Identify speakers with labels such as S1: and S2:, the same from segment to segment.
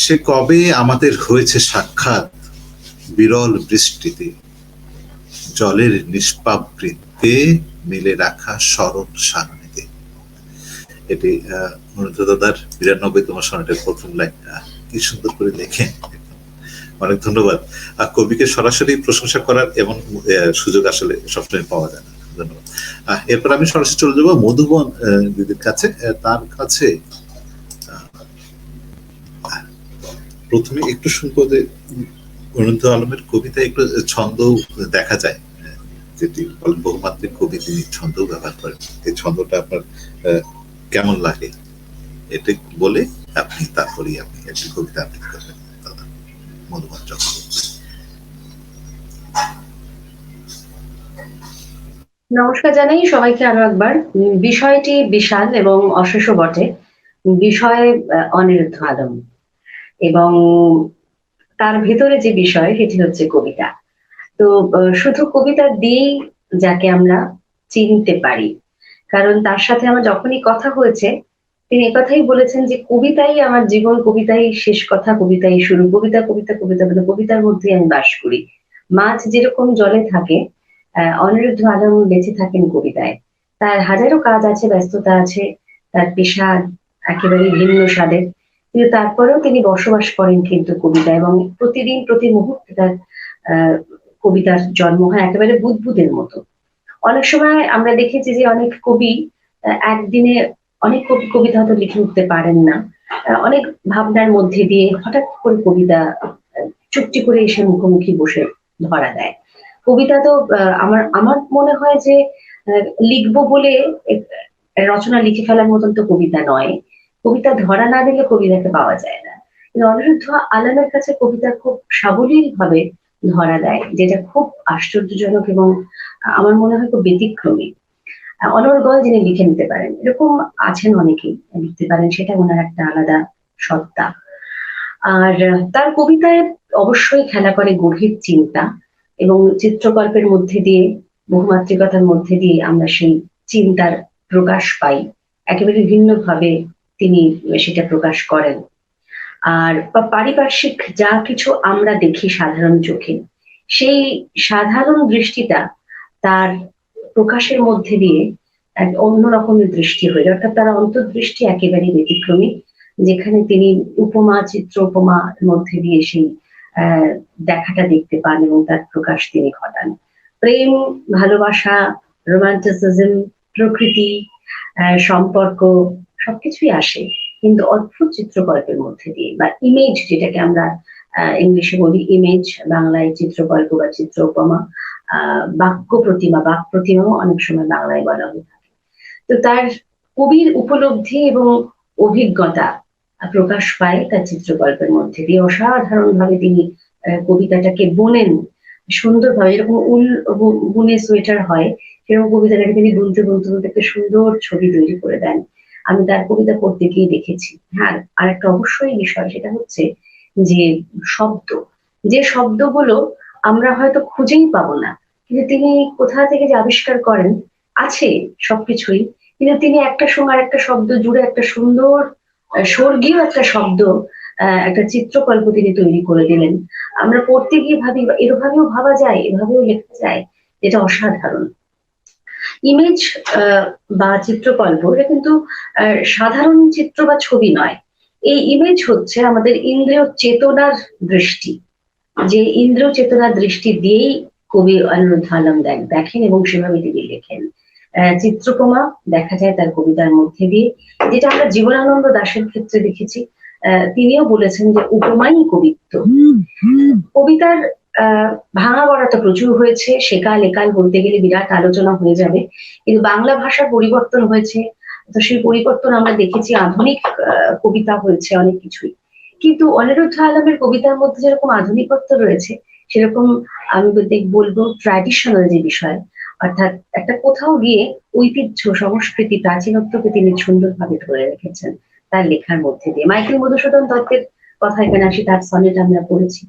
S1: সে কবে আমাদের হয়েছে সাক্ষাৎ? বিরল বৃষ্টিতে। জলের নিষ্পাপ বৃত্তে মিলে রাখা স্মরণ সারণীতে এটি অনুরোধ দাদার বিরানব্বইতম সনেটের প্রথম লাইন। কি সুন্দর করে লেখেন। অনেক ধন্যবাদ। আর কবিকে সরাসরি প্রশংসা করার এমন সুযোগ আসলে সবসময় পাওয়া যায় না। ধন্যবাদ। এরপর আমি সরাসরি চলে যাব মধুবন দিদির কাছে। তার কাছে প্রথমে একটু যে অনন্ত আলমের কবিতায় একটু ছন্দ দেখা যায়। যেটি বহুমাত্রিক কবি তিনি ছন্দ ব্যবহার করেন। এই ছন্দটা আপনার কেমন লাগে? এটা বলে আপনি, তারপরেই আপনি একটি কবিতা করবেন। দাদা
S2: নমস্কার জানাই সবাইকে আরও একবার। বিষয়টি বিশাল এবং অশেষ বটে। বিষয় অনিরুদ্ধ আলম। এবং তার ভিতরে যে বিষয়, সেটি হচ্ছে কবিতা। তো শুধু কবিতা দিয়েই যাকে আমরা চিনতে পারি, কারণ তার সাথে আমার যখনই কথা হয়েছে, তিনি একথাই বলেছেন যে কবিতাই আমার জীবন, কবিতাই শেষ কথা, কবিতাই শুরু। কবিতা কবিতা কবিতা মানে কবিতার মধ্যে আমি বাস করি। মাছ যেরকম জলে থাকে অনিরুদ্ধ আলম বেঁচে থাকেন কবিতায়। তার হাজারো কাজ আছে, ব্যস্ততা আছে, তার পেশা একেবারে ভিন্ন স্বাদের। কিন্তু তারপরেও তিনি বসবাস করেন কিন্তু কবিতা এবং প্রতিদিন, প্রতি মুহূর্তে তার কবিতার জন্ম হয় একেবারে বুদবুদের মতো। অনেক সময় আমরা দেখেছি যে অনেক কবি একদিনে অনেক কবি, কবিতা হয়তো লিখে উঠতে পারেন না। অনেক ভাবনার মধ্যে দিয়ে হঠাৎ করে কবিতা, চুপটি করে এসে মুখোমুখি বসে ধরা দেয়। কবিতা তো আমার আমার মনে হয় যে লিখব বলে রচনা লিখে ফেলার মতন তো কবিতা নয়। কবিতা ধরা না দিলে কবিতাকে পাওয়া যায় না। কিন্তু অনিরুদ্ধ আলমের কাছে কবিতা খুব সাবলীল ভাবে ধরা দেয়, যেটা খুব আশ্চর্যজনক এবং আমার মনে হয় খুব ব্যতিক্রমী। অনর্গল যিনি লিখে নিতে পারেন, এরকম আছেন অনেকেই, লিখতে পারেন, সেটা ওনার একটা আলাদা সত্তা। আর তার কবিতায় অবশ্যই খেলা করে গভীর চিন্তা এবং চিত্রকল্পের মধ্যে দিয়ে, বহুমাত্রিকতার মধ্যে দিয়ে আমরা সেই চিন্তার প্রকাশ পাই। একেবারে ভিন্নভাবে তিনি সেটা প্রকাশ করেন আর পারিপার্শ্বিক যা কিছু আমরা দেখি সাধারণ চোখে, সেই সাধারণ দৃষ্টিটা তার প্রকাশের মধ্যে দিয়ে এক অন্য রকমের দৃষ্টি হয়ে যায়। অর্থাৎ তার অন্তর্দৃষ্টি একেবারে ব্যতিক্রমী, যেখানে তিনি উপমা, চিত্র উপমার মধ্যে দিয়ে সেই দেখাটা দেখতে পান এবং তার প্রকাশ তিনি ঘটান প্রেম, ভালোবাসা, রোমান্টিসিজম, প্রকৃতি সম্পর্ক সবকিছুই আসে, কিন্তু অদ্ভুত চিত্রকল্পের মধ্যে দিয়ে বা ইমেজ যেটাকে আমরা ইংলিশে বলি ইমেজ বাংলায় চিত্রকল্প বা চিত্র উপমা বাক্য প্রতিমা বাক প্রতিমাও অনেক সময় বাংলায় বলা হয়ে থাকে। তো তার কবির উপলব্ধি এবং অভিজ্ঞতা প্রকাশ পায় তার চিত্রকল্পের মধ্যে দিয়ে। অসাধারণ ভাবে তিনি কবিতাটাকে বোনেন। সুন্দরভাবে যেরকম উল বুনে সোয়েটার হয়, সেরকম কবিতাটাকে তিনি বুনতে বুনতে বুনতে একটা সুন্দর ছবি তৈরি করে দেন। আমি তার কবিতা পড়তে গিয়ে দেখেছি। হ্যাঁ আর একটা অবশ্যই বিষয় সেটা হচ্ছে যে শব্দ। যে শব্দগুলো আমরা হয়তো খুঁজেই পাবো না, কিন্তু তিনি কোথা থেকে যে আবিষ্কার করেন আছে সবকিছুই, কিন্তু তিনি একটা আর একটা শব্দ জুড়ে একটা সুন্দর স্বর্গীয় একটা শব্দ একটা চিত্রকল্প তিনি তৈরি করে দিলেন। আমরা পড়তে গিয়ে ভাবি এভাবেও ভাবা যায়, এভাবেও লেখা যায় এটা অসাধারণ। ইমেজ বা চিত্রকল্প এটা কিন্তু সাধারণ চিত্র বা ছবি নয়। এই ইমেজ হচ্ছে আমাদের ইন্দ্রিয় চেতনার দৃষ্টি। যে ইন্দ্রিয় চেতনার দৃষ্টি দিয়েই কবি অনিরুদ্ধ আলম দেখেন এবং সেভাবে তিনি লেখেন। আহ, চিত্রকমা দেখা যায় তার কবিতার মধ্যে দিয়ে যেটা আমরা জীবনানন্দ দাশের ক্ষেত্রে দেখেছি। আহ, তিনিও বলেছেন যে উপমাই কবিত্ব। কবিতার আহ ভাঙা প্রচুর হয়েছে, সেকাল একাল বলতে গেলে বিরাট আলোচনা হয়ে যাবে। কিন্তু বাংলা ভাষার পরিবর্তন হয়েছে, তো সেই পরিবর্তন আমরা দেখেছি, আধুনিক কবিতা হয়েছে অনেক কিছুই। কিন্তু অনিরুদ্ধ আলমের কবিতার মধ্যে যেরকম আধুনিকত্ব রয়েছে, সেরকম আমি বলব ট্র্যাডিশনাল যে বিষয়, অর্থাৎ একটা কোথাও গিয়ে ঐতিহ্য, সংস্কৃতি, প্রাচীনত্বকে তিনি সুন্দরভাবে ধরে রেখেছেন তার লেখার মধ্যে দিয়ে। মাইকেল মধুসূদন দত্তের কথা এখানে আসি, তার সনেট আমরা পড়েছি।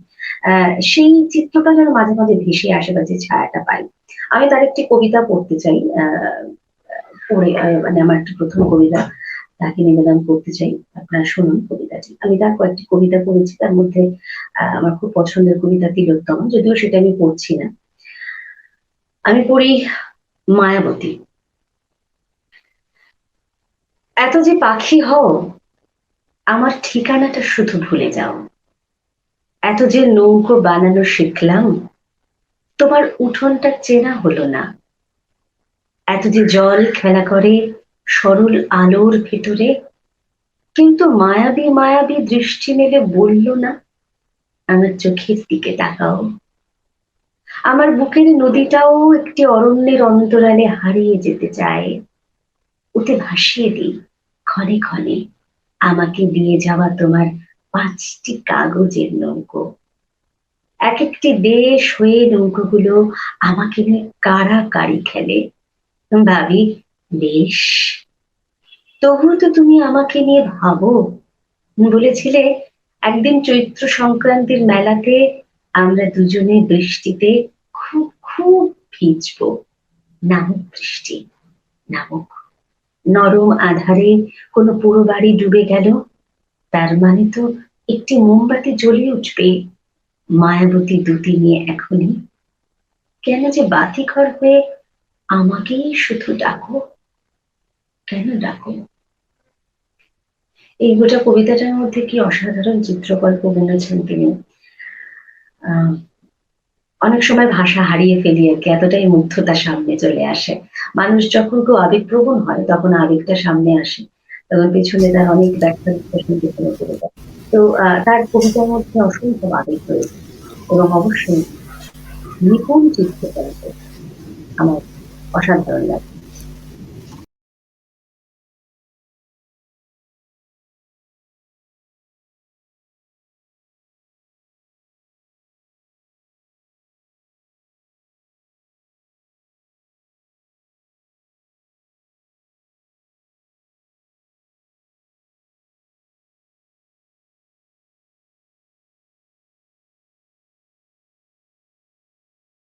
S2: সেই চিত্রটা যেন মাঝে মাঝে ভেসে আসে বা যে ছায়াটা পাই। আমি তার একটি কবিতা পড়তে চাই পড়ে মানে আমার একটা প্রথম কবিতা তাকে নিবেদন করতে চাই। আপনারা শুনুন কবিতাটি। আমি তার কয়েকটি কবিতা পড়েছি, তার মধ্যে আমার খুব পছন্দের কবিতা তিলোত্তম, যদিও সেটা আমি পড়ছি না। আমি পড়ি মায়াবতী। এত যে পাখি হও আমার ঠিকানাটা শুধু ভুলে যাও। এত যে নৌকো বানানো শিখলাম, তোমার উঠোনটা চেনা হলো না। এত যে জল খেলা করে সরল আলোর ভিতরে, কিন্তু মায়াবী মায়াবী দৃষ্টি মেলে বলল না, আমার চোখের দিকে তাকাও। আমার বুকের নদীটাও একটি অরণ্যের অন্তরালে হারিয়ে যেতে চায়। ওতে ভাসিয়ে দিই ক্ষণে ক্ষণে। আমাকে দিয়ে যাওয়া তোমার পাঁচটি কাগজের নৌকো। এক একটি দেশ হয়ে নৌকোগুলো আমাকে নিয়ে কাড়াকাড়ি খেলে। ভাবি, বেশ। তবুও তো তুমি আমাকে নিয়ে ভাবো। বলেছিলে, একদিন চৈত্র সংক্রান্তির মেলাতে আমরা দুজনে বৃষ্টিতে খুব খুব ভিজবো। নামক বৃষ্টি, নামুক নরম আধারে কোনো পুরো বাড়ি ডুবে গেল। তার মানে তো একটি মোমবাতি জ্বলে উঠবে। মায়াবতী দুটি নিয়ে এখনই। কেন যে বাতি ঘর হয়ে আমাকেই শুধু ডাকো? কেন ডাকো? এই গোটা কবিতাটার মধ্যে কি অসাধারণ চিত্রকল্প বুনেছেন তিনি? অনেক সময় ভাষা হারিয়ে ফেলি আর কি, এতটাই মুগ্ধতা সামনে চলে আসে। মানুষ যখন কেউ আবেগপ্রবণ হয়, তখন আবেগটা সামনে আসে। তখন পেছনে তার অনেক ব্যাখ্যা বিশ্লেষণ পেছনে চলে যায় তো তার কবিতার মধ্যে অসংখ্য আবেগ রয়েছে এবং অবশ্যই নিপুণ চিত্রকল্প আমার অসাধারণ লাগে